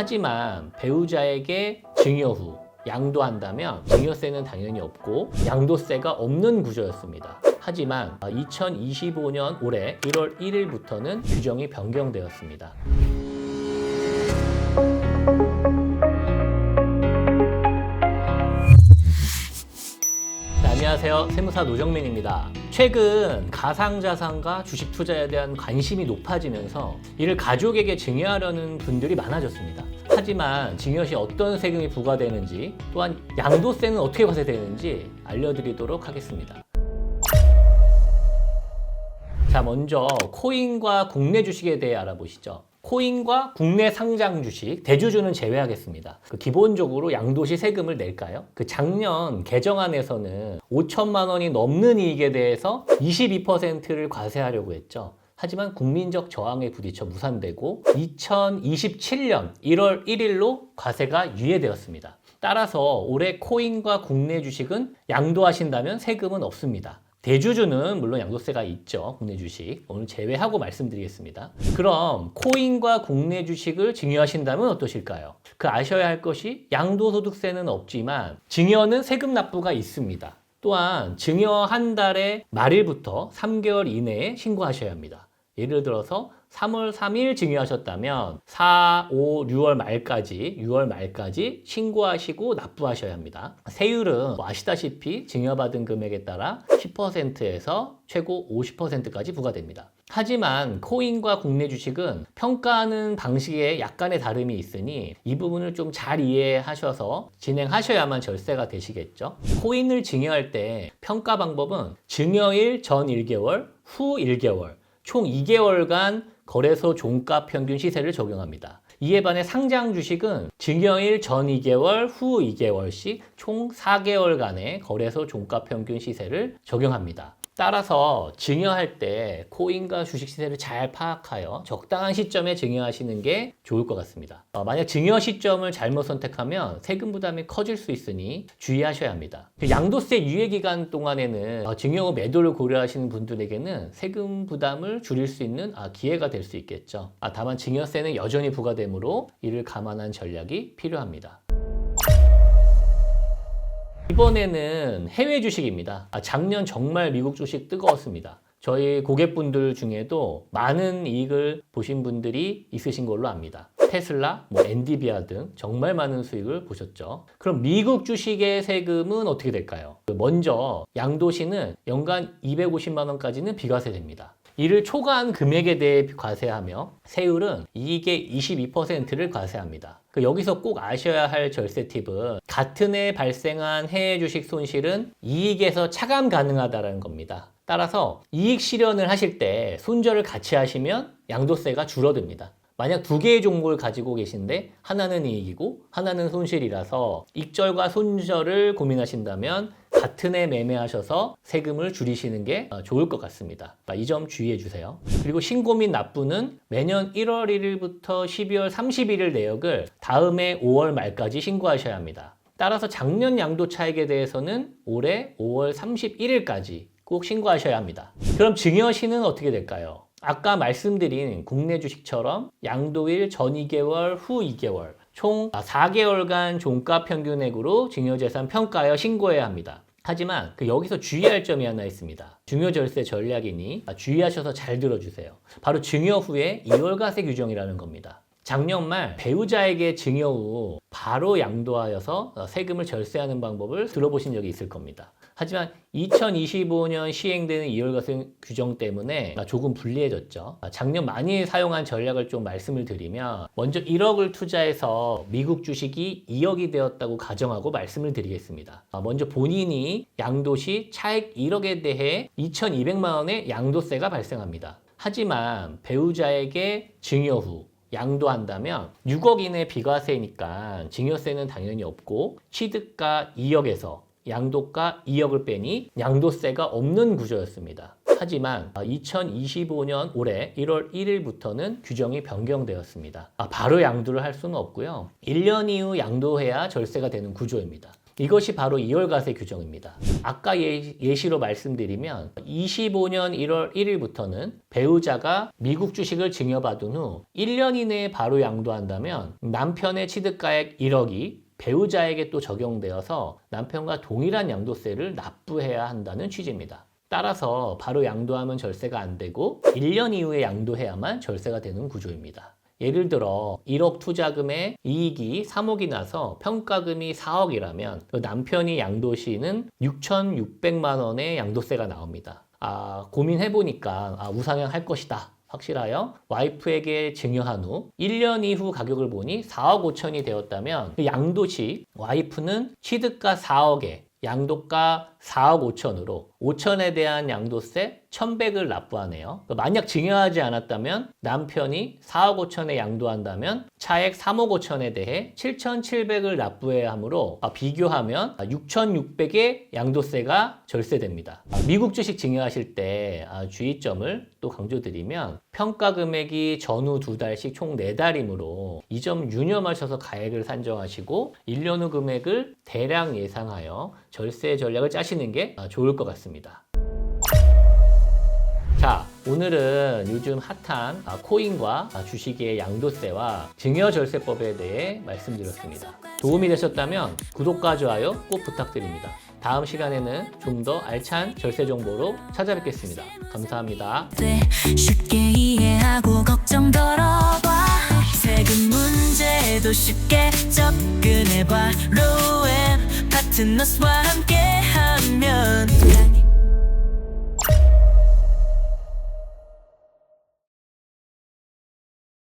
하지만 배우자에게 증여 후 양도한다면 증여세는 당연히 없고 양도세가 없는 구조였습니다. 하지만 2025년 올해 1월 1일부터는 규정이 변경되었습니다. 네, 안녕하세요. 세무사 노정민입니다. 최근 가상자산과 주식 투자에 대한 관심이 높아지면서 이를 가족에게 증여하려는 분들이 많아졌습니다. 하지만 증여 시 어떤 세금이 부과되는지 또한 양도세는 어떻게 과세되는지 알려드리도록 하겠습니다. 자, 먼저 코인과 국내 주식에 대해 알아보시죠. 코인과 국내 상장 주식, 대주주는 제외하겠습니다. 그 기본적으로 양도시 세금을 낼까요? 그 작년 개정안에서는 5천만 원이 넘는 이익에 대해서 22%를 과세하려고 했죠. 하지만 국민적 저항에 부딪혀 무산되고 2027년 1월 1일로 과세가 유예되었습니다. 따라서 올해 코인과 국내 주식은 양도하신다면 세금은 없습니다. 대주주는 물론 양도세가 있죠. 국내 주식. 오늘 제외하고 말씀드리겠습니다. 그럼 코인과 국내 주식을 증여하신다면 어떠실까요? 그 아셔야 할 것이 양도소득세는 없지만 증여는 세금 납부가 있습니다. 또한 증여 한 달의 말일부터 3개월 이내에 신고하셔야 합니다. 예를 들어서 3월 3일 증여하셨다면 4, 5, 6월 말까지 6월 말까지 신고하시고 납부하셔야 합니다. 세율은 뭐 아시다시피 증여받은 금액에 따라 10%에서 최고 50%까지 부과됩니다. 하지만 코인과 국내 주식은 평가하는 방식에 약간의 다름이 있으니 이 부분을 좀 잘 이해하셔서 진행하셔야만 절세가 되시겠죠. 코인을 증여할 때 평가 방법은 증여일 전 1개월, 후 1개월, 총 2개월간 거래소 종가 평균 시세를 적용합니다. 이에 반해 상장 주식은 증여일 전 2개월, 후 2개월씩 총 4개월간의 거래소 종가 평균 시세를 적용합니다. 따라서 증여할 때 코인과 주식 시세를 잘 파악하여 적당한 시점에 증여하시는 게 좋을 것 같습니다. 어, 만약 증여 시점을 잘못 선택하면 세금 부담이 커질 수 있으니 주의하셔야 합니다. 그 양도세 유예 기간 동안에는 어, 증여 후 매도를 고려하시는 분들에게는 세금 부담을 줄일 수 있는 아, 기회가 될 수 있겠죠. 아, 다만 증여세는 여전히 부과되므로 이를 감안한 전략이 필요합니다. 이번에는 해외 주식입니다. 아, 작년 정말 미국 주식 뜨거웠습니다. 저희 고객분들 중에도 많은 이익을 보신 분들이 있으신 걸로 압니다. 테슬라, 뭐 엔디비아 등 정말 많은 수익을 보셨죠. 그럼 미국 주식의 세금은 어떻게 될까요? 먼저 양도시는 연간 250만 원까지는 비과세됩니다. 이를 초과한 금액에 대해 과세하며 세율은 이익의 22%를 과세합니다. 그 여기서 꼭 아셔야 할 절세 팁은 같은 해 발생한 해외 주식 손실은 이익에서 차감 가능하다는 겁니다. 따라서 이익 실현을 하실 때 손절을 같이 하시면 양도세가 줄어듭니다. 만약 두 개의 종목을 가지고 계신데 하나는 이익이고 하나는 손실이라서 익절과 손절을 고민하신다면 같은 해 매매하셔서 세금을 줄이시는 게 어, 좋을 것 같습니다. 이 점 주의해 주세요. 그리고 신고 및 납부는 매년 1월 1일부터 12월 31일 내역을 다음해 5월 말까지 신고하셔야 합니다. 따라서 작년 양도 차익에 대해서는 올해 5월 31일까지 꼭 신고하셔야 합니다. 그럼 증여시는 어떻게 될까요? 아까 말씀드린 국내 주식처럼 양도일 전 2개월, 후 2개월, 총 4개월간 종가 평균액으로 증여재산 평가하여 신고해야 합니다. 하지만 그 여기서 주의할 점이 하나 있습니다. 증여절세 전략이니 주의하셔서 잘 들어주세요. 바로 증여 후에 2월과세 규정이라는 겁니다. 작년 말 배우자에게 증여 후 바로 양도하여서 세금을 절세하는 방법을 들어보신 적이 있을 겁니다. 하지만 2025년 시행되는 2월과세 규정 때문에 조금 불리해졌죠. 작년 많이 사용한 전략을 좀 말씀을 드리면 먼저 1억을 투자해서 미국 주식이 2억이 되었다고 가정하고 말씀을 드리겠습니다. 먼저 본인이 양도시 차액 1억에 대해 2,200만 원의 양도세가 발생합니다. 하지만 배우자에게 증여 후 양도한다면 6억 이내 비과세니까 증여세는 당연히 없고 취득가 2억에서 양도가 2억을 빼니 양도세가 없는 구조였습니다. 하지만 2025년 올해 1월 1일부터는 규정이 변경되었습니다. 아, 바로 양도를 할 수는 없고요. 1년 이후 양도해야 절세가 되는 구조입니다. 이것이 바로 2월 과세 규정입니다. 아까 예, 예시로 말씀드리면 25년 1월 1일부터는 배우자가 미국 주식을 증여받은 후 1년 이내에 바로 양도한다면 남편의 취득가액 1억이 배우자에게 또 적용되어서 남편과 동일한 양도세를 납부해야 한다는 취지입니다. 따라서 바로 양도하면 절세가 안 되고 1년 이후에 양도해야만 절세가 되는 구조입니다. 예를 들어 1억 투자금의 이익이 3억이 나서 평가금이 4억이라면 그 남편이 양도 시는 6,600만 원의 양도세가 나옵니다. 아, 고민해보니까 아, 우상향 할 것이다. 확실하여 와이프에게 증여한 후 1년 이후 가격을 보니 4억 5천이 되었다면 그 양도시 와이프는 취득가 4억에 양도가 4억 5천으로 5천에 대한 양도세 1,100을 납부하네요. 만약 증여하지 않았다면 남편이 4억 5천에 양도한다면 차액 3억 5천에 대해 7,700을 납부해야 하므로 아, 비교하면 6,600의 양도세가 절세됩니다. 아, 미국 주식 증여하실 때 아, 주의점을 또 강조드리면 평가 금액이 전후 두 달씩 총 4달이므로 이 점 유념하셔서 가액을 산정하시고 1년 후 금액을 대략 예상하여 절세 전략을 짜시는 게 아, 좋을 것 같습니다. 자, 오늘은 요즘 핫한 아, 코인과 아, 주식의 양도세와 증여절세법에 대해 말씀드렸습니다. 도움이 되셨다면 구독과 좋아요 꼭 부탁드립니다. 다음 시간에는 좀 더 알찬 절세 정보로 찾아뵙겠습니다. 감사합니다. 돼 쉽게 이해하고 걱정 덜어봐 세금 문제도 쉽게 접근해봐 로엔 파트너스와 함께하면